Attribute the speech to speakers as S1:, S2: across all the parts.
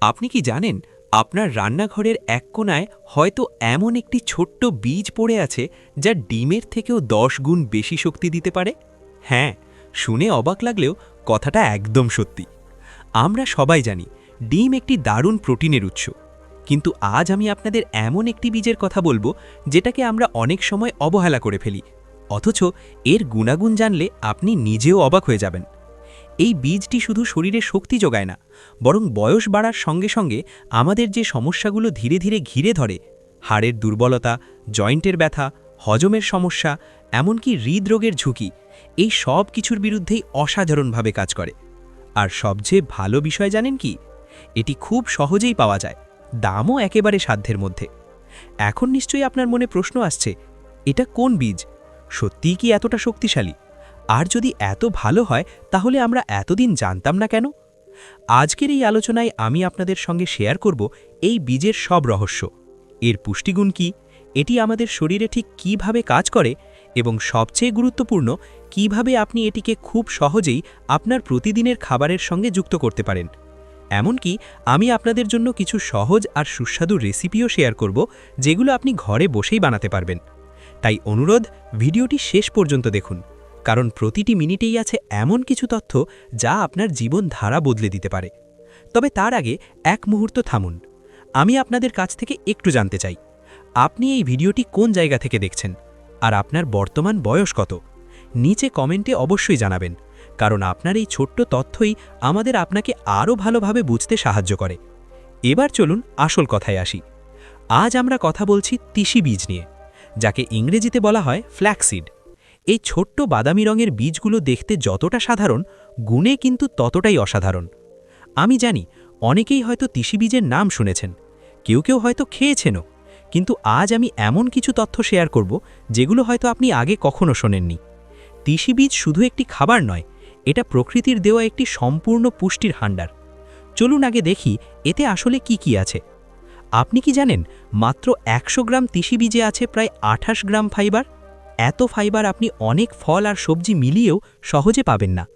S1: আপনি কি জানেন, আপনার রান্নাঘরের এক কোণায় হয়তো এমন একটি ছোট্ট বীজ পড়ে আছে যা ডিমের থেকেও দশ গুণ বেশি শক্তি দিতে পারে? হ্যাঁ শুনে অবাক লাগলেও কথাটা একদম সত্যি। আমরা সবাই জানি, ডিম একটি দারুণ প্রোটিনের উৎস। কিন্তু আজ আমি আপনাদের এমন একটি বীজের কথা বলব যেটাকে আমরা অনেক সময় অবহেলা করে ফেলি। অথচ এর গুণাগুণ জানলে আপনি নিজেও অবাক হয়ে যাবেন। এই বীজটি শুধু শরীরে শক্তি যোগায় না, বরং বয়স বাড়ার সঙ্গে সঙ্গে আমাদের যে সমস্যাগুলো ধীরে ধীরে ঘিরে ধরে, হাড়ের দুর্বলতা, জয়েন্টের ব্যথা, হজমের সমস্যা, এমনকি হৃদরোগের ঝুঁকি, এই সব কিছুর বিরুদ্ধেই অসাধারণভাবে কাজ করে। আর সবচেয়ে ভালো বিষয় জানেন কি? এটি খুব সহজেই পাওয়া যায়, দামও একেবারে সাধ্যের মধ্যে। এখন নিশ্চয়ই আপনার মনে প্রশ্ন আসছে, এটা কোন বীজ? সত্যিই কি এতটা শক্তিশালী? আর যদি এত ভালো হয়, তাহলে আমরা এতদিন জানতাম না কেন? আজকের এই আলোচনায় আমি আপনাদের সঙ্গে শেয়ার করব এই বীজের সব রহস্য। এর পুষ্টিগুণ কি? এটি আমাদের শরীরে ঠিক কীভাবে কাজ করে? এবং সবচেয়ে গুরুত্বপূর্ণ, কীভাবে আপনি এটিকে খুব সহজেই আপনার প্রতিদিনের খাবারের সঙ্গে যুক্ত করতে পারেন? এমনকি, আমি আপনাদের জন্য কিছু সহজ আর সুস্বাদু রেসিপিও শেয়ার করব, যেগুলো আপনি ঘরে বসেই বানাতে পারবেন। তাই অনুরোধ, ভিডিওটি শেষ পর্যন্ত দেখুন। কারণ প্রতিটি মিনিটেই আছে এমন কিছু তথ্য যা আপনার জীবন ধারা বদলে দিতে পারে। তবে তার আগে এক মুহূর্ত থামুন। আমি আপনাদের কাছ থেকে একটু জানতে চাই। আপনি এই ভিডিওটি কোন জায়গা থেকে দেখছেন? আর আপনার বর্তমান বয়স কত? নিচে কমেন্টে অবশ্যই জানাবেন, কারণ আপনার এই ছোট্ট তথ্যই আমাদের আপনাকে আরও ভালোভাবে বুঝতে সাহায্য করে। এবার চলুন আসল কথায় আসি। আজ আমরা কথা বলছি তিসি বীজ নিয়ে, যাকে ইংরেজিতে বলা হয় ফ্ল্যাক্সিড এই ছোট্ট বাদামি রঙের বীজগুলো দেখতে যতটা সাধারণ, গুণে কিন্তু ততটাই অসাধারণ। আমি জানি, অনেকেই হয়তো তিসি বীজের নাম শুনেছেন, কেউ কেউ হয়তো খেয়েছেনও, কিন্তু আজ আমি এমন কিছু তথ্য শেয়ার করব, যেগুলো হয়তো আপনি আগে কখনো শোনেননি। তিসি বীজ শুধু একটি খাবার নয়, এটা প্রকৃতির দেওয়া একটি সম্পূর্ণ পুষ্টির হান্ডার চলুন আগে দেখি, এতে আসলে কি কি আছে। আপনি কি জানেন, মাত্র একশো গ্রাম তিসি বীজে আছে প্রায় আঠাশ গ্রাম ফাইবার? এত ফাইবার আপনি অনেক ফল আর সবজি মিলিয়েও সহজে পাবেন না।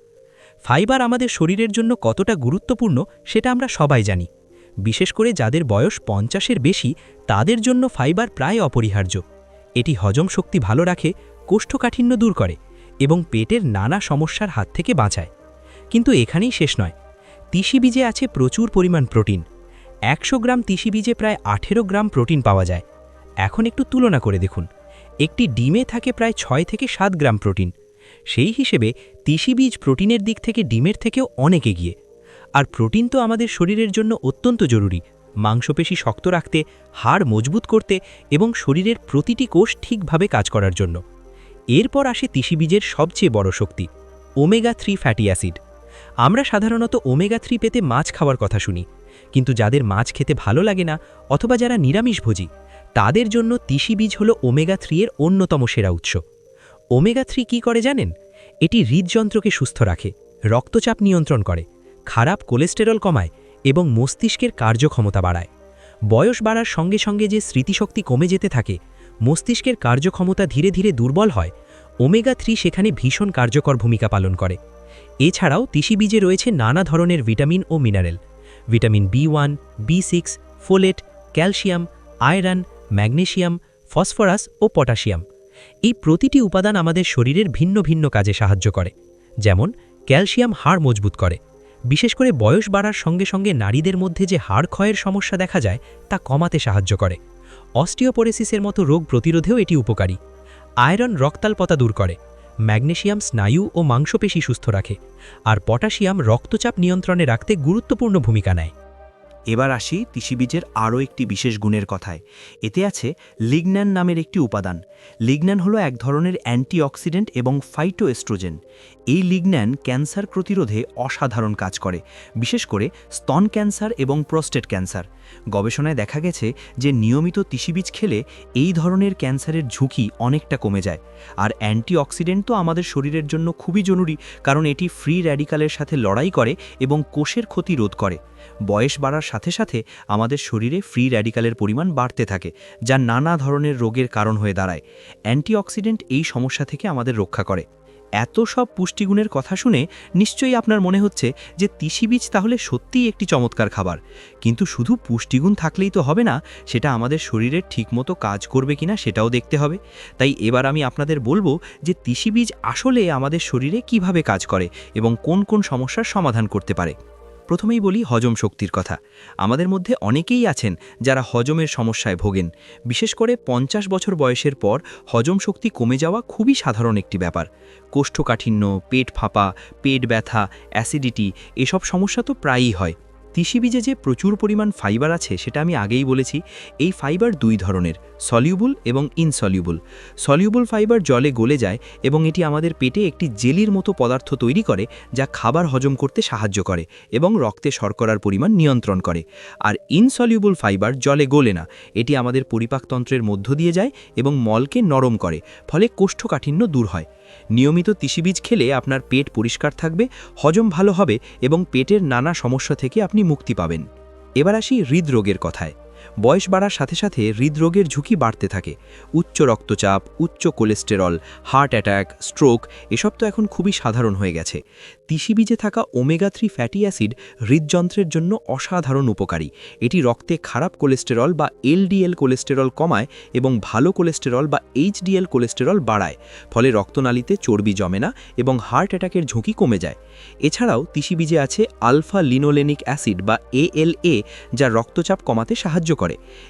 S1: ফাইবার আমাদের শরীরের জন্য কতটা গুরুত্বপূর্ণ সেটা আমরা সবাই জানি। বিশেষ করে যাদের বয়স পঞ্চাশের বেশি, তাদের জন্য ফাইবার প্রায় অপরিহার্য। এটি হজম শক্তি ভালো রাখে, কোষ্ঠকাঠিন্য দূর করে এবং পেটের নানা সমস্যার হাত থেকে বাঁচায়। কিন্তু এখানেই শেষ নয়। তিসি বীজে আছে প্রচুর পরিমাণ প্রোটিন। একশো গ্রাম তিসি বীজে প্রায় আঠেরো গ্রাম প্রোটিন পাওয়া যায়। এখন একটু তুলনা করে দেখুন। একটি ডিমে থাকে প্রায় ছয় থেকে সাত গ্রাম প্রোটিন। সেই হিসেবে তিসি বীজ প্রোটিনের দিক থেকে ডিমের থেকেও অনেক এগিয়ে। আর প্রোটিন তো আমাদের শরীরের জন্য অত্যন্ত জরুরি। মাংসপেশি শক্ত রাখতে, হাড় মজবুত করতে এবং শরীরের প্রতিটি কোষ ঠিকভাবে কাজ করার জন্য। এরপর আসে তিসি বীজের সবচেয়ে বড় শক্তি, ওমেগা থ্রি ফ্যাটি অ্যাসিড। আমরা সাধারণত ওমেগা থ্রি পেতে মাছ খাওয়ার কথা শুনি, কিন্তু যাদের মাছ খেতে ভালো লাগে না অথবা যারা নিরামিষভোজী তাদের জন্য তিসি বীজ হল ওমেগা থ্রি এর অন্যতম সেরা উৎস। ওমেগা থ্রি কী করে জানেন? এটি হৃদযন্ত্রকে সুস্থ রাখে, রক্তচাপ নিয়ন্ত্রণ করে, খারাপ কোলেস্টেরল কমায় এবং মস্তিষ্কের কার্যক্ষমতা বাড়ায়। বয়স বাড়ার সঙ্গে সঙ্গে যে স্মৃতিশক্তি কমে যেতে থাকে, মস্তিষ্কের কার্যক্ষমতা ধীরে ধীরে দুর্বল হয় ওমেগা থ্রি সেখানে ভীষণ কার্যকর ভূমিকা পালন করে। এছাড়াও তিসি বীজে রয়েছে নানা ধরনের ভিটামিন ও mineral. Vitamin B one, B six, folate, calcium, iron magnesium, phosphorus ও পটাশিয়াম। এই প্রতিটি উপাদান আমাদের শরীরের ভিন্ন ভিন্ন কাজে সাহায্য করে, যেমন ক্যালসিয়াম হাড় মজবুত করে। বিশেষ করে বয়স বাড়ার সঙ্গে সঙ্গে নারীদের মধ্যে যে হাড় ক্ষয়ের সমস্যা দেখা যায়, তা কমাতে সাহায্য করে। অস্টিওপোরেসিসের মতো রোগ প্রতিরোধেও এটি উপকারী। আয়রন রক্তাল্পতা দূর করে, ম্যাগনেশিয়াম স্নায়ু ও মাংসপেশি সুস্থ রাখে, আর পটাশিয়াম রক্তচাপ নিয়ন্ত্রণে রাখতে গুরুত্বপূর্ণ ভূমিকা নেয়।
S2: এবার আসি তিসিবীজের আরও একটি বিশেষ গুণের কথায়। এতে আছে লিগন্যান নামের একটি উপাদান। লিগন্যান হলো এক ধরনের অ্যান্টিঅক্সিডেন্ট এবং ফাইটোএস্ট্রোজেন। এই লিগন্যান ক্যান্সার প্রতিরোধে অসাধারণ কাজ করে, বিশেষ করে স্তন ক্যান্সার এবং প্রস্টেট ক্যান্সার। গবেষণায় দেখা গেছে যে নিয়মিত তিসিবীজ খেলে এই ধরনের ক্যান্সারের ঝুঁকি অনেকটা কমে যায়। আর অ্যান্টিঅক্সিডেন্ট তো আমাদের শরীরের জন্য খুবই জরুরি, কারণ এটি ফ্রি র্যাডিকালের সাথে লড়াই করে এবং কোষের ক্ষতি রোধ করে। বয়স বাড়ার সাথে সাথে আমাদের শরীরে ফ্রি র্যাডিকালের পরিমাণ বাড়তে থাকে, যা নানা ধরনের রোগের কারণ হয়ে দাঁড়ায়। অ্যান্টিঅক্সিডেন্ট এই সমস্যা থেকে আমাদের রক্ষা করে। এত সব পুষ্টিগুণের কথা শুনে নিশ্চয়ই আপনার মনে হচ্ছে যে তিসি বীজ তাহলে সত্যিই একটি চমৎকার খাবার। কিন্তু শুধু পুষ্টিগুণ থাকলেই তো হবে না, সেটা আমাদের শরীরের ঠিকমতো কাজ করবে কিনা সেটাও দেখতে হবে। তাই এবার আমি আপনাদের বলব যে তিসি বীজ আসলে আমাদের শরীরে কীভাবে কাজ করে এবং কোন কোন সমস্যার সমাধান করতে পারে। প্রথমেই বলি হজম শক্তির কথা। আমাদের মধ্যে অনেকেই আছেন যারা হজমের সমস্যায় ভোগেন। বিশেষ করে পঞ্চাশ বছর বয়সের পর হজম শক্তি কমে যাওয়া খুবই সাধারণ একটি ব্যাপার। কোষ্ঠকাঠিন্য, পেট ফাঁপা, পেট ব্যথা, অ্যাসিডিটি, এসব সমস্যা তো প্রায়ই হয়। তিসি বীজে যে প্রচুর পরিমাণ ফাইবার আছে, সেটা আমি আগেই বলেছি, এই ফাইবার দুই ধরনের, সলিউবল এবং ইনসলিউবল। সলিউবল ফাইবার জলে গলে যায় এবং এটি আমাদের পেটে একটি জেলির মতো পদার্থ তৈরি করে, যা খাবার হজম করতে সাহায্য করে এবং রক্তে শর্করার পরিমাণ নিয়ন্ত্রণ করে। আর ইনসলিউবল ফাইবার জলে গলে না, এটি আমাদের পরিপাকতন্ত্রের মধ্য দিয়ে যায় এবং মলকে নরম করে, ফলে কোষ্ঠকাঠিন্য দূর হয়। নিয়মিত তিসিবীজ খেলে আপনার পেট পরিষ্কার থাকবে, হজম ভালো হবে এবং পেটের নানা সমস্যা থেকে আপনি মুক্তি পাবেন। এবার আসি হৃদরোগের কথায়। বয়স বাড়ার সাথে সাথে হৃদরোগের ঝুঁকি বাড়তে থাকে। উচ্চ রক্তচাপ, উচ্চ কোলেস্টেরল, হার্ট অ্যাটাক, স্ট্রোক, এসব তো এখন খুবই সাধারণ হয়ে গেছে। তিসি বীজে থাকা ওমেগা থ্রি ফ্যাটি অ্যাসিড হৃদযন্ত্রের জন্য অসাধারণ উপকারী। এটি রক্তে খারাপ কোলেস্টেরল বা এলডিএল কোলেস্টেরল কমায় এবং ভালো কোলেস্টেরল বা এইচডিএল কোলেস্টেরল বাড়ায়। ফলে রক্তনালীতে চর্বি জমে না এবং হার্ট অ্যাটাকের ঝুঁকি কমে যায়। এছাড়াও তিসি বীজে আছে আলফা লিনোলেনিক অ্যাসিড বা এএলএ, যা রক্তচাপ কমাতে সাহায্য করে।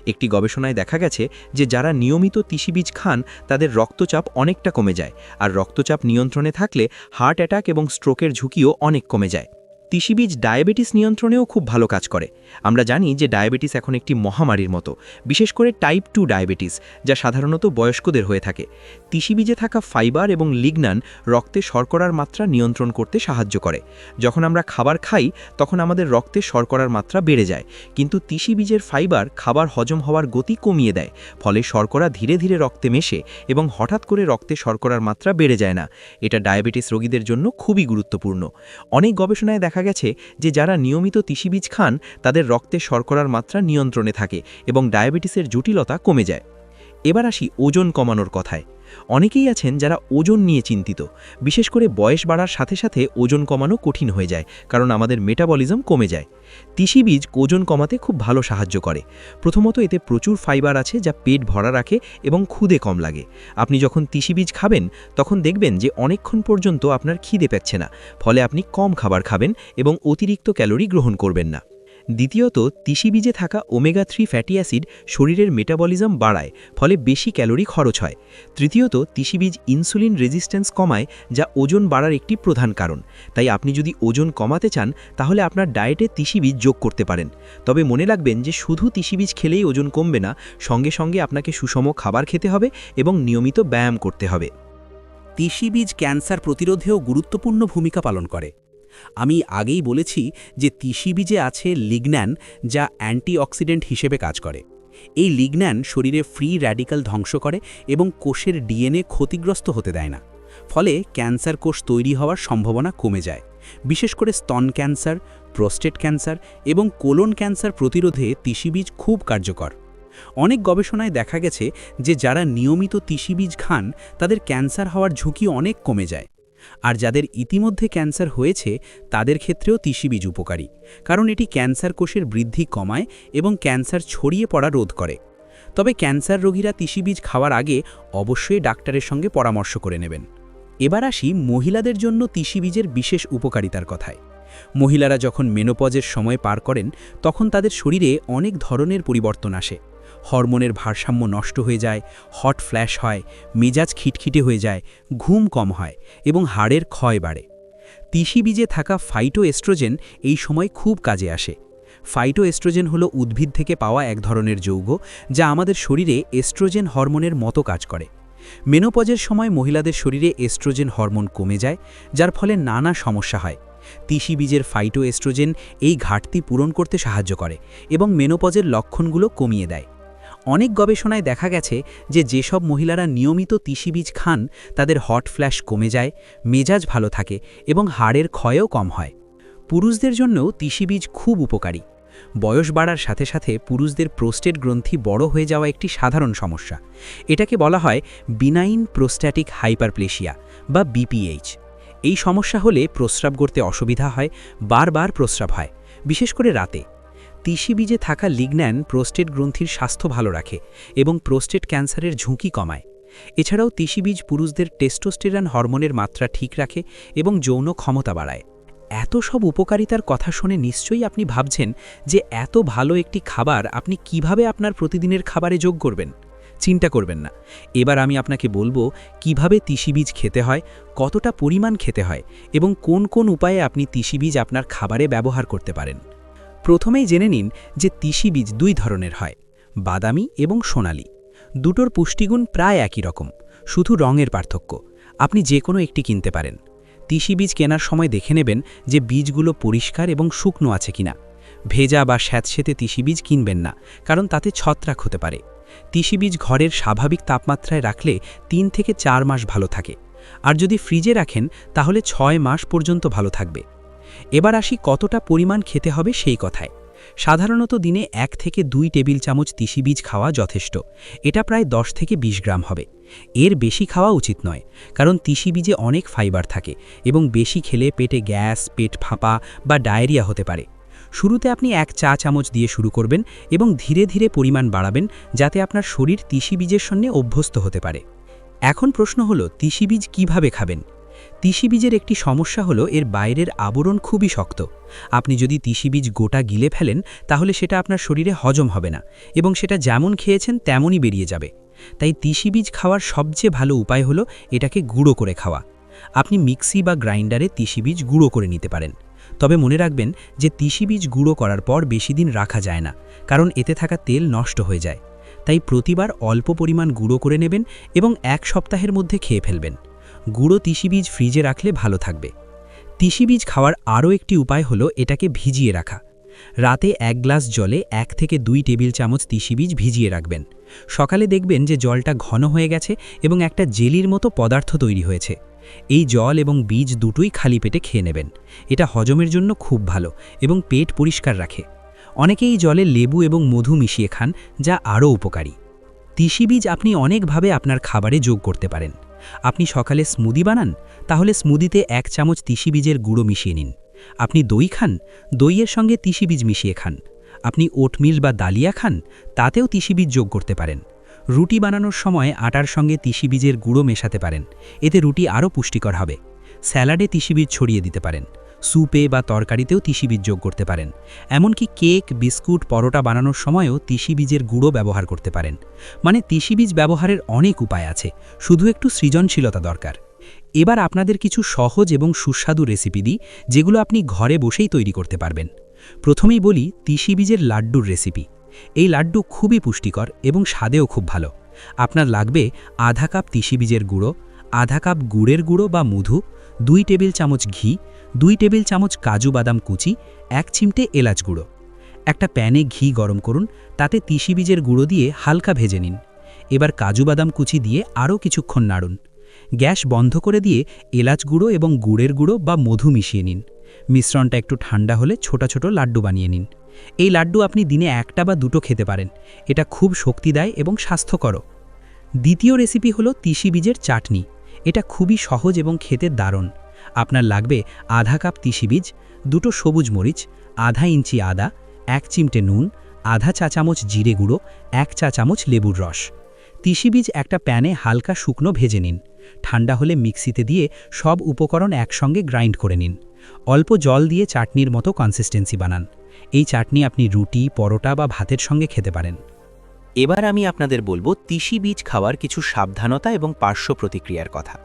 S2: একটি গবেষণায় দেখা গেছে যে যারা নিয়মিত তিসি বীজ খান, তাদের রক্তচাপ অনেকটা কমে যায়, আর রক্তচাপ নিয়ন্ত্রণে থাকলে হার্ট অ্যাটাক এবং স্ট্রোকের ঝুঁকিও অনেক কমে যায়। তিসিবীজ ডায়াবেটিস নিয়ন্ত্রণেও খুব ভালো কাজ করে। আমরা জানি যে ডায়াবেটিস এখন একটি মহামারীর মতো, বিশেষ করে টাইপ টু ডায়াবেটিস, যা সাধারণত বয়স্কদের হয়ে থাকে। তিসিবীজে থাকা ফাইবার এবং লিগনান রক্তে শর্করার মাত্রা নিয়ন্ত্রণ করতে সাহায্য করে। যখন আমরা খাবার খাই, তখন আমাদের রক্তে শর্করার মাত্রা বেড়ে যায়। কিন্তু তিসি বীজের ফাইবার খাবার হজম হওয়ার গতি কমিয়ে দেয়, ফলে শর্করা ধীরে ধীরে রক্তে মেশে এবং হঠাৎ করে রক্তে শর্করার মাত্রা বেড়ে যায় না। এটা ডায়াবেটিস রোগীদের জন্য খুবই গুরুত্বপূর্ণ। অনেক গবেষণায় দেখা গেছে যে যারা নিয়মিত তিসি বীজ খান, তাদের রক্তে শর্করার মাত্রা নিয়ন্ত্রণে থাকে এবং ডায়াবেটিসের জটিলতা কমে যায়। এবার আসি ওজন কমানোর কথায়। অনেকেই আছেন যারা ওজন নিয়ে চিন্তিত। বিশেষ করে বয়স বাড়ার সাথে সাথে ওজন কমানো কঠিন হয়ে যায়, কারণ আমাদের মেটাবলিজম কমে যায়। তিসি বীজ ওজন কমাতে খুব ভালো সাহায্য করে। প্রথমত এতে প্রচুর ফাইবার আছে যা পেট ভরা রাখে এবং ক্ষুদে কম লাগে। আপনি যখন তিসি বীজ খাবেন, তখন দেখবেন যে অনেকক্ষণ পর্যন্ত আপনার খিদে পাচ্ছে না, ফলে আপনি কম খাবার খাবেন এবং অতিরিক্ত ক্যালোরি গ্রহণ করবেন না। দ্বিতীয়ত, তিসি বীজে থাকা ওমেগা থ্রি ফ্যাটি অ্যাসিড শরীরের মেটাবলিজম বাড়ায়, ফলে বেশি ক্যালোরি খরচ হয়। তৃতীয়ত, তিসি বীজ ইনসুলিন রেজিস্ট্যান্স কমায়, যা ওজন বাড়ার একটি প্রধান কারণ। তাই আপনি যদি ওজন কমাতে চান, তাহলে আপনার ডায়েটে তিসি বীজ যোগ করতে পারেন। তবে মনে রাখবেন যে, শুধু তিসি বীজ খেলেই ওজন কমবে না, সঙ্গে সঙ্গে আপনাকে সুষম খাবার খেতে হবে এবং নিয়মিত ব্যায়াম করতে হবে।
S3: তিসি বীজ ক্যান্সার প্রতিরোধেও গুরুত্বপূর্ণ ভূমিকা পালন করে। আমি আগেই বলেছি যে তিসি বীজে আছে লিগন্যান যা অ্যান্টিঅক্সিডেন্ট হিসেবে কাজ করে। এই লিগন্যান শরীরে ফ্রি র্যাডিক্যাল ধ্বংস করে এবং কোষের ডিএনএ ক্ষতিগ্রস্ত হতে দেয় না। ফলে ক্যান্সার কোষ তৈরি হওয়ার সম্ভাবনা কমে যায়। বিশেষ করে স্তন ক্যান্সার, প্রোস্টেট ক্যান্সার এবং কোলন ক্যান্সার প্রতিরোধে তিসি বীজ খুব কার্যকর। অনেক গবেষণায় দেখা গেছে যে যারা নিয়মিত তিসি বীজ খান, তাদের ক্যান্সার হওয়ার ঝুঁকি অনেক কমে যায়। আর যাদের ইতিমধ্যে ক্যান্সার হয়েছে, তাদের ক্ষেত্রেও তিসি বীজ উপকারী, কারণ এটি ক্যান্সার কোষের বৃদ্ধি কমায় এবং ক্যান্সার ছড়িয়ে পড়া রোধ করে। তবে ক্যান্সার রোগীরা তিসি বীজ খাওয়ার আগে অবশ্যই ডাক্তারের সঙ্গে পরামর্শ করে নেবেন। এবার আসি মহিলাদের জন্য তিসি বীজের বিশেষ উপকারিতার কথায়। মহিলারা যখন মেনোপজের সময় পার করেন, তখন তাদের শরীরে অনেক ধরনের পরিবর্তন আসে। হরমোনের ভারসাম্য নষ্ট হয়ে যায়, হট ফ্ল্যাশ হয়, মেজাজ খিটখিটে হয়ে যায়, ঘুম কম হয় এবং হাড়ের ক্ষয় বাড়ে। তিসি বীজে থাকা ফাইটো এস্ট্রোজেন এই সময় খুব কাজে আসে। ফাইটো এস্ট্রোজেন হলো উদ্ভিদ থেকে পাওয়া এক ধরনের যৌগ যা আমাদের শরীরে এস্ট্রোজেন হরমোনের মতো কাজ করে। মেনোপজের সময় মহিলাদের শরীরে এস্ট্রোজেন হরমোন কমে যায়, যার ফলে নানা সমস্যা হয়। তিসি বীজের ফাইটো এস্ট্রোজেন এই ঘাটতি পূরণ করতে সাহায্য করে এবং মেনোপজের লক্ষণগুলো কমিয়ে দেয়। অনেক গবেষণায় দেখা গেছে যে যেসব মহিলারা নিয়মিত তিসি বীজ খান, তাদের হট ফ্ল্যাশ কমে যায়, মেজাজ ভালো থাকে এবং হাড়ের ক্ষয়ও কম হয়। পুরুষদের জন্যও তিসি বীজ খুব উপকারী। বয়স বাড়ার সাথে সাথে পুরুষদের প্রোস্টেট গ্রন্থি বড় হয়ে যাওয়া একটি সাধারণ সমস্যা। এটাকে বলা হয় বিনাইন প্রোস্ট্যাটিক হাইপারপ্লেশিয়া বা বিপিএইচ। এই সমস্যা হলে প্রস্রাব করতে অসুবিধা হয়, বারবার প্রস্রাব হয়, বিশেষ করে রাতে। তিসি বীজে থাকা লিগন্যান প্রোস্টেট গ্রন্থির স্বাস্থ্য ভালো রাখে এবং প্রোস্টেট ক্যান্সারের ঝুঁকি কমায়। এছাড়াও তিসি বীজ পুরুষদের টেস্টোস্টেরন হরমোনের মাত্রা ঠিক রাখে এবং যৌন ক্ষমতা বাড়ায়। এত সব উপকারিতার কথা শুনে নিশ্চয়ই আপনি ভাবছেন যে এত ভালো একটি খাবার আপনি কীভাবে আপনার প্রতিদিনের খাবারে যোগ করবেন? চিন্তা করবেন না। এবার আমি আপনাকে বলব কীভাবে তিসি বীজ খেতে হয়, কতটা পরিমাণ খেতে হয় এবং কোন কোন উপায়ে আপনি তিসি বীজ আপনার খাবারে ব্যবহার করতে পারেন। প্রথমেই জেনে নিন যে তিসি বীজ দুই ধরনের হয়, বাদামি এবং সোনালি। দুটোর পুষ্টিগুণ প্রায় একই রকম, শুধু রঙের পার্থক্য। আপনি যে কোনো একটি কিনতে পারেন। তিসি বীজ কেনার সময় দেখে নেবেন যে বীজগুলো পরিষ্কার এবং শুকনো আছে কিনা। ভেজা বা স্যাঁতসেতে তিসি বীজ কিনবেন না, কারণ তাতে ছত্রাক হতে পারে। তিসি বীজ ঘরের স্বাভাবিক তাপমাত্রায় রাখলে তিন থেকে চার মাস ভালো থাকে। আর যদি ফ্রিজে রাখেন, তাহলে ছয় মাস পর্যন্ত ভালো থাকবে। এবার আসি কতটা পরিমাণ খেতে হবে সেই কথায়। সাধারণত দিনে এক থেকে দুই টেবিল চামচ তিসি বীজ খাওয়া যথেষ্ট। এটা প্রায় 10 থেকে ২০ গ্রাম হবে। এর বেশি খাওয়া উচিত নয়, কারণ তিসি বীজে অনেক ফাইবার থাকে এবং বেশি খেলে পেটে গ্যাস, পেট ফাঁপা বা ডায়রিয়া হতে পারে। শুরুতে আপনি এক চা চামচ দিয়ে শুরু করবেন এবং ধীরে ধীরে পরিমাণ বাড়াবেন যাতে আপনার শরীর তিসি বীজের সঙ্গে অভ্যস্ত হতে পারে। এখন প্রশ্ন হলো, তিসি বীজ কীভাবে খাবেন? তিসি বীজের একটি সমস্যা হলো এর বাইরের আবরণ খুবই শক্ত। আপনি যদি তিসি বীজ গোটা গিলে ফেলেন, তাহলে সেটা আপনার শরীরে হজম হবে না এবং সেটা যেমন খেয়েছেন তেমনই বেরিয়ে যাবে। তাই তিসি বীজ খাওয়ার সবচেয়ে ভালো উপায় হলো এটাকে গুঁড়ো করে খাওয়া। আপনি মিক্সি বা গ্রাইন্ডারে তিসি বীজ গুঁড়ো করে নিতে পারেন। তবে মনে রাখবেন যে তিসি বীজ গুঁড়ো করার পর বেশি দিন রাখা যায় না, কারণ এতে থাকা তেল নষ্ট হয়ে যায়। তাই প্রতিবার অল্প পরিমাণ গুঁড়ো করে নেবেন এবং এক সপ্তাহের মধ্যে খেয়ে ফেলবেন। গুঁড়ো তিসি বীজ ফ্রিজে রাখলে ভালো থাকবে। তিসি বীজ খাওয়ার আরও একটি উপায় হলো এটাকে ভিজিয়ে রাখা। রাতে এক গ্লাস জলে এক থেকে দুই টেবিল চামচ তিসি বীজ ভিজিয়ে রাখবেন। সকালে দেখবেন যে জলটা ঘন হয়ে গেছে এবং একটা জেলির মতো পদার্থ তৈরি হয়েছে। এই জল এবং বীজ দুটোই খালি পেটে খেয়ে নেবেন। এটা হজমের জন্য খুব ভালো এবং পেট পরিষ্কার রাখে। অনেকে এই জলে লেবু এবং মধু মিশিয়ে খান, যা আরও উপকারী। তিসি বীজ আপনি অনেকভাবে আপনার খাবারে যোগ করতে পারেন। আপনি সকালে স্মুদি বানান, তাহলে স্মুদিতে এক চামচ তিসি বীজের গুঁড়ো মিশিয়ে নিন। আপনি দই খান, দইয়ের সঙ্গে তিসি বীজ মিশিয়ে খান। আপনি ওটমিল বা দালিয়া খান, তাতেও তিসি বীজ যোগ করতে পারেন। রুটি বানানোর সময় আটার সঙ্গে তিসি বীজের গুঁড়ো মেশাতে পারেন। এতে রুটি আরও পুষ্টিকর হবে। স্যালাডে তিসি বীজ ছড়িয়ে দিতে পারেন। স্যুপে বা তরকারিতেও তিসি বীজ যোগ করতে পারেন। এমনকি কেক, বিস্কুট, পরোটা বানানোর সময়ও তিসি বীজের গুঁড়ো ব্যবহার করতে পারেন। মানে তিসি বীজ ব্যবহারের অনেক উপায় আছে, শুধু একটু সৃজনশীলতা দরকার। এবার আপনাদের কিছু সহজ এবং সুস্বাদু রেসিপি দিই, যেগুলো আপনি ঘরে বসেই তৈরি করতে পারবেন। প্রথমেই বলি তিসি বীজের লাড্ডুর রেসিপি। এই লাড্ডু খুবই পুষ্টিকর এবং স্বাদেও খুব ভালো। আপনার লাগবে আধা কাপ তিসি বীজের গুঁড়ো, আধা কাপ গুড়ের গুঁড়ো বা মধু দুই টেবিল চামচ ঘি, দুই টেবিল চামচ কাজু বাদাম কুচি, এক চিমটে এলাচ গুঁড়ো। একটা প্যানে ঘি গরম করুন, তাতে তিসি বীজের গুঁড়ো দিয়ে হালকা ভেজে নিন। এবার কাজু বাদাম কুচি দিয়ে আরও কিছুক্ষণ নাড়ুন। গ্যাস বন্ধ করে দিয়ে এলাচ গুঁড়ো এবং গুড়ের গুঁড়ো বা মধু মিশিয়ে নিন। মিশ্রণটা একটু ঠান্ডা হলে ছোট ছোট লাড্ডু বানিয়ে নিন। এই লাড্ডু আপনি দিনে একটা বা দুটো খেতে পারেন। এটা খুব শক্তি দেয় এবং স্বাস্থ্যকর দ্বিতীয় রেসিপি হলো তিসি বীজের চাটনি। এটা খুবই সহজ এবং খেতে দারুণ। আপনার লাগবে আধা কাপ তিসি বীজ, দুটো সবুজ মরিচ, আধা ইঞ্চি আদা, এক চিমটে নুন, আধা চা চামচ জিরে গুঁড়ো, এক চা চামচ লেবুর রস। তিসি বীজ একটা প্যানে হালকা শুকনো ভেজে নিন। ঠান্ডা হলে মিক্সিতে দিয়ে সব উপকরণ একসঙ্গে গ্রাইন্ড করে নিন। অল্প জল দিয়ে চাটনির মতো কনসিস্টেন্সি বানান। এই চাটনি আপনি রুটি, পরোটা বা ভাতের সঙ্গে খেতে পারেন।
S4: এবার আমি আপনাদের বলব তিসি বীজ খাওয়ার কিছু সাবধানতা এবং পার্শ্ব প্রতিক্রিয়ার কথা।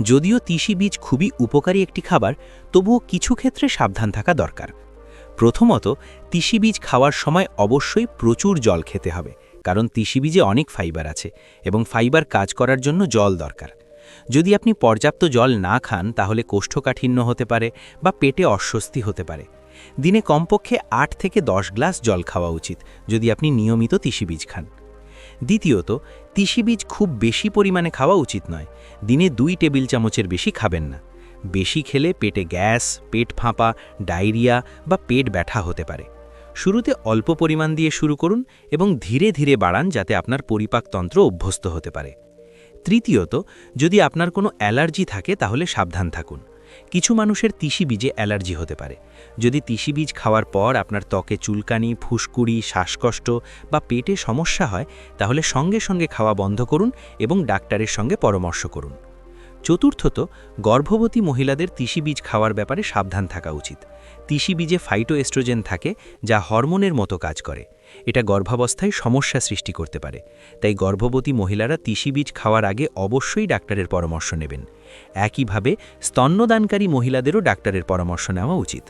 S4: যদিও তিসি বীজ খুবই উপকারী একটি খাবার, তবুও কিছু ক্ষেত্রে সাবধান থাকা দরকার। প্রথমত, তিসি বীজ খাওয়ার সময় অবশ্যই প্রচুর জল খেতে হবে, কারণ তিসি বীজে অনেক ফাইবার আছে এবং ফাইবার কাজ করার জন্য জল দরকার। যদি আপনি পর্যাপ্ত জল না খান, তাহলে কোষ্ঠকাঠিন্য হতে পারে বা পেটে অস্বস্তি হতে পারে। দিনে কমপক্ষে আট থেকে দশ গ্লাস জল খাওয়া উচিত, যদি আপনি নিয়মিত তিসি বীজ খান। দ্বিতীয়ত, তিসি বীজ খুব বেশি পরিমাণে খাওয়া উচিত নয়, দিনে দুই টেবিল চামচের বেশি খাবেন না। বেশি খেলে পেটে গ্যাস, পেট ফাঁপা, ডায়রিয়া বা পেট ব্যথা হতে পারে। শুরুতে অল্প পরিমাণ দিয়ে শুরু করুন এবং ধীরে ধীরে বাড়ান যাতে আপনার পরিপাকতন্ত্র অভ্যস্ত হতে পারে। তৃতীয়ত, যদি আপনার কোনো অ্যালার্জি থাকে তাহলে সাবধান থাকুন। কিছু মানুষের তিসি বীজে অ্যালার্জি হতে পারে। যদি তিসি বীজ খাওয়ার পর আপনার ত্বকে চুলকানি, ফুসকুড়ি, শ্বাসকষ্ট বা পেটে সমস্যা হয়, তাহলে সঙ্গে সঙ্গে খাওয়া বন্ধ করুন এবং ডাক্তারের সঙ্গে পরামর্শ করুন। চতুর্থত, গর্ভবতী মহিলাদের তিসি বীজ খাওয়ার ব্যাপারে সাবধান থাকা উচিত। তিসি বীজে ফাইটোএস্ট্রোজেন থাকে, যা হরমোনের মতো কাজ করে। এটা গর্ভাবস্থায় সমস্যা সৃষ্টি করতে পারে। তাই গর্ভবতী মহিলারা তিসি বীজ খাওয়ার আগে অবশ্যই ডাক্তারের পরামর্শ নেবেন। একইভাবে স্তন্যদানকারী মহিলাদেরও ডাক্তারের পরামর্শ নেওয়া উচিত।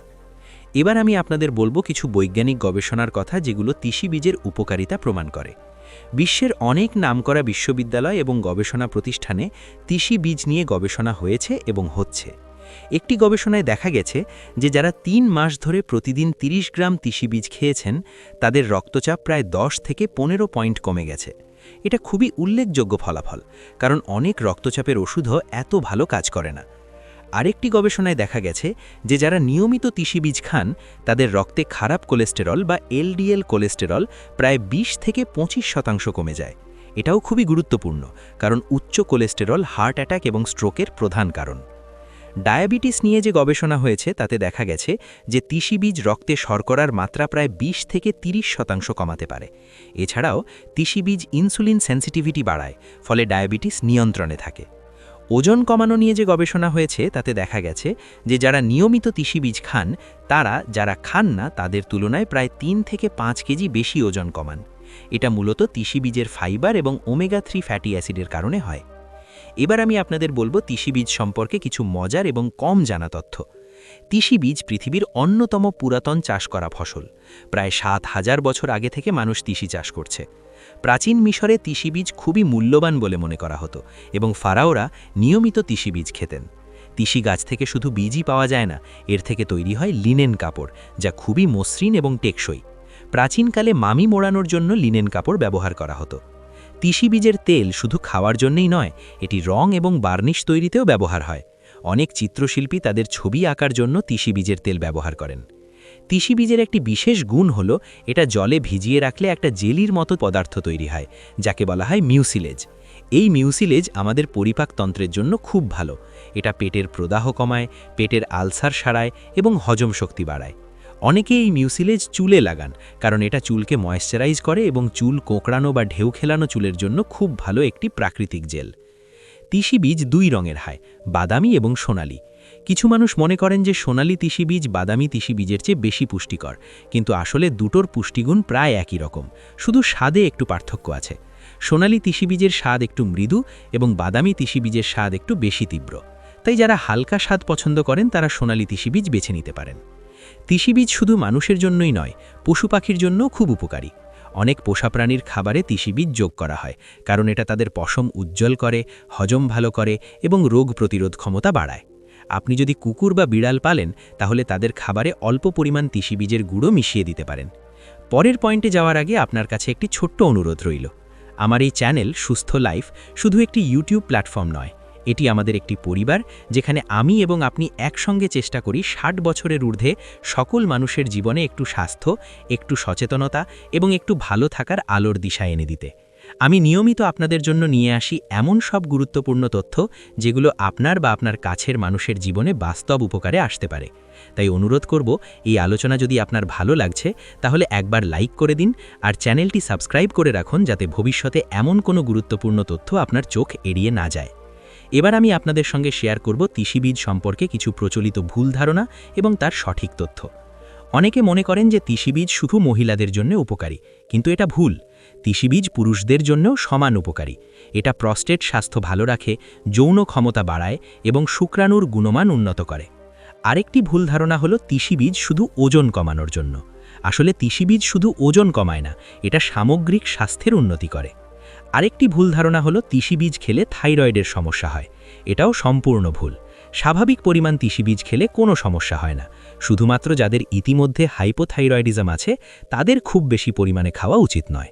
S4: এবার আমি আপনাদের বলব কিছু বৈজ্ঞানিক গবেষণার কথা যেগুলো তিসি বীজের উপকারিতা প্রমাণ করে। বিশ্বের অনেক নামকরা বিশ্ববিদ্যালয় এবং গবেষণা প্রতিষ্ঠানে তিসি বীজ নিয়ে গবেষণা হয়েছে এবং হচ্ছে। একটি গবেষণায় দেখা গেছে যে যারা তিন মাস ধরে প্রতিদিন ৩০ গ্রাম তিসি বীজ খেয়েছেন, তাদের রক্তচাপ প্রায় 10 থেকে পনেরো পয়েন্ট কমে গেছে। এটা খুবই উল্লেখযোগ্য ফলাফল, কারণ অনেক রক্তচাপের ওষুধও এত ভালো কাজ করে না। আরেকটি গবেষণায় দেখা গেছে যে যারা নিয়মিত তিসি বীজ খান, তাদের রক্তে খারাপ কোলেস্টেরল বা এলডিএল কোলেস্টেরল প্রায় ২০ থেকে পঁচিশ শতাংশ কমে যায়। এটাও খুবই গুরুত্বপূর্ণ, কারণ উচ্চ কোলেস্টেরল, হার্ট অ্যাটাক এবং স্ট্রোকের প্রধান কারণ। ডায়াবেটিস নিয়ে যে গবেষণা হয়েছে, তাতে দেখা গেছে যে তিসি বীজ রক্তে শর্করার মাত্রা প্রায় ২০ থেকে ৩০ শতাংশ কমাতে পারে। এছাড়াও, তিসি বীজ ইনসুলিন সেন্সিটিভিটি বাড়ায়, ফলে ডায়াবেটিস নিয়ন্ত্রণে থাকে। ওজন কমানো নিয়ে যে গবেষণা হয়েছে, তাতে দেখা গেছে যে যারা নিয়মিত তিসি বীজ খান, তারা যারা খান না, তাদের তুলনায় প্রায় তিন থেকে পাঁচ কেজি বেশি ওজন কমান। এটা মূলত তিসি বীজের ফাইবার এবং ওমেগা থ্রি ফ্যাটি অ্যাসিডের কারণে হয়। এবার আমি আপনাদের বলব তিসি বীজ সম্পর্কে কিছু মজার এবং কম জানা তথ্য। তিসি বীজ পৃথিবীর অন্যতম পুরাতন চাষ করা ফসল। প্রায় সাত হাজার বছর আগে থেকে মানুষ তিসি চাষ করছে। প্রাচীন মিশরে তিসি বীজ খুবই মূল্যবান বলে মনে করা হতো এবং ফারাওরা নিয়মিত তিসি বীজ খেতেন। তিসি গাছ থেকে শুধু বীজই পাওয়া যায় না, এর থেকে তৈরি হয় লিনেন কাপড়, যা খুবই মসৃণ এবং টেকসই। প্রাচীনকালে মামি মোড়ানোর জন্য লিনেন কাপড় ব্যবহার করা হতো। তিসি বীজের তেল শুধু খাওয়ার জন্যই নয়, এটি রং এবং বার্নিশ তৈরিতেও ব্যবহার হয়। অনেক চিত্রশিল্পী তাদের ছবি আঁকার জন্য তিসি বীজের তেল ব্যবহার করেন। তিসি বীজের একটি বিশেষ গুণ হল, এটা জলে ভিজিয়ে রাখলে একটা জেলির মতো পদার্থ তৈরি হয়, যাকে বলা হয় মিউসিলেজ। এই মিউসিলেজ আমাদের পরিপাকতন্ত্রের জন্য খুব ভালো। এটা পেটের প্রদাহ কমায়, পেটের আলসার সারায় এবং হজম শক্তি বাড়ায়। অনেকে এই মিউসিলেজ চুলে লাগান, কারণ এটা চুলকে ময়েশ্চারাইজ করে এবং চুল কোঁকড়ানো বা ঢেউ খেলানো চুলের জন্য খুব ভালো একটি প্রাকৃতিক জেল। তিসি বীজ দুই রঙের হয়, বাদামি এবং সোনালি। কিছু মানুষ মনে করেন যে সোনালি তিসি বীজ বাদামি তিসি বীজের চেয়ে বেশি পুষ্টিকর, কিন্তু আসলে দুটোর পুষ্টিগুণ প্রায় একই রকম, শুধু স্বাদে একটু পার্থক্য আছে। সোনালি তিসি বীজের স্বাদ একটু মৃদু এবং বাদামি তিসি বীজের স্বাদ একটু বেশি তীব্র। তাই যারা হালকা স্বাদ পছন্দ করেন তারা সোনালি তিসি বীজ বেছে নিতে পারেন। তিসি বীজ শুধু মানুষের জন্যই নয়, পশু পাখির জন্যও খুব উপকারী। অনেক পোষা প্রাণীর খাবারে তিসি বীজ যোগ করা হয়, কারণ এটা তাদের পশম উজ্জ্বল করে, হজম ভালো করে এবং রোগ প্রতিরোধ ক্ষমতা বাড়ায়। আপনি যদি কুকুর বা বিড়াল পালেন, তাহলে তাদের খাবারে অল্প পরিমাণ তিসি বীজের গুঁড়ো মিশিয়ে দিতে পারেন। পরের পয়েন্টে যাওয়ার আগে আপনার কাছে একটি ছোট্ট অনুরোধ রইল। আমার এই চ্যানেল সুস্থ লাইফ শুধু একটি ইউটিউব প্ল্যাটফর্ম নয় এটি আমাদের একটি পরিবার, যেখানে আমি এবং আপনি একসঙ্গে চেষ্টা করি ষাট বছরের ঊর্ধ্বে সকল মানুষের জীবনে একটু স্বাস্থ্য, একটু সচেতনতা এবং একটু ভালো থাকার আলোর দিশা এনে দিতে। আমি নিয়মিত আপনাদের জন্য নিয়ে আসি এমন সব গুরুত্বপূর্ণ তথ্য যেগুলো আপনার বা আপনার কাছের মানুষের জীবনে বাস্তব উপকারে আসতে পারে। তাই অনুরোধ করব, এই আলোচনা যদি আপনার ভালো লাগছে, তাহলে একবার লাইক করে দিন আর চ্যানেলটি সাবস্ক্রাইব করে রাখুন যাতে ভবিষ্যতে এমন কোনো গুরুত্বপূর্ণ তথ্য আপনার চোখ এড়িয়ে না যায়। এবার আমি আপনাদের সঙ্গে শেয়ার করব তিসিবীজ সম্পর্কে কিছু প্রচলিত ভুল ধারণা এবং তার সঠিক তথ্য। অনেকে মনে করেন যে তিসিবীজ শুধু মহিলাদের জন্য উপকারী, কিন্তু এটা ভুল। তিসিবীজ পুরুষদের জন্যও সমান উপকারী। এটা প্রস্টেট স্বাস্থ্য ভালো রাখে, যৌন ক্ষমতা বাড়ায় এবং শুক্রাণুর গুণমান উন্নত করে। আরেকটি ভুল ধারণা হলো তিসিবীজ শুধু ওজন কমানোর জন্য। আসলে তিসিবীজ শুধু ওজন কমায় না, এটা সামগ্রিক স্বাস্থ্যের উন্নতি করে। আরেকটি ভুল ধারণা হলো তিসি বীজ খেলে থাইরয়েডের সমস্যা হয়। এটাও সম্পূর্ণ ভুল। স্বাভাবিক পরিমাণ তিসি বীজ খেলে কোনো সমস্যা হয় না। শুধুমাত্র যাদের ইতিমধ্যে হাইপোথাইরয়েডিজম আছে, তাদের খুব বেশি পরিমাণে খাওয়া উচিত নয়।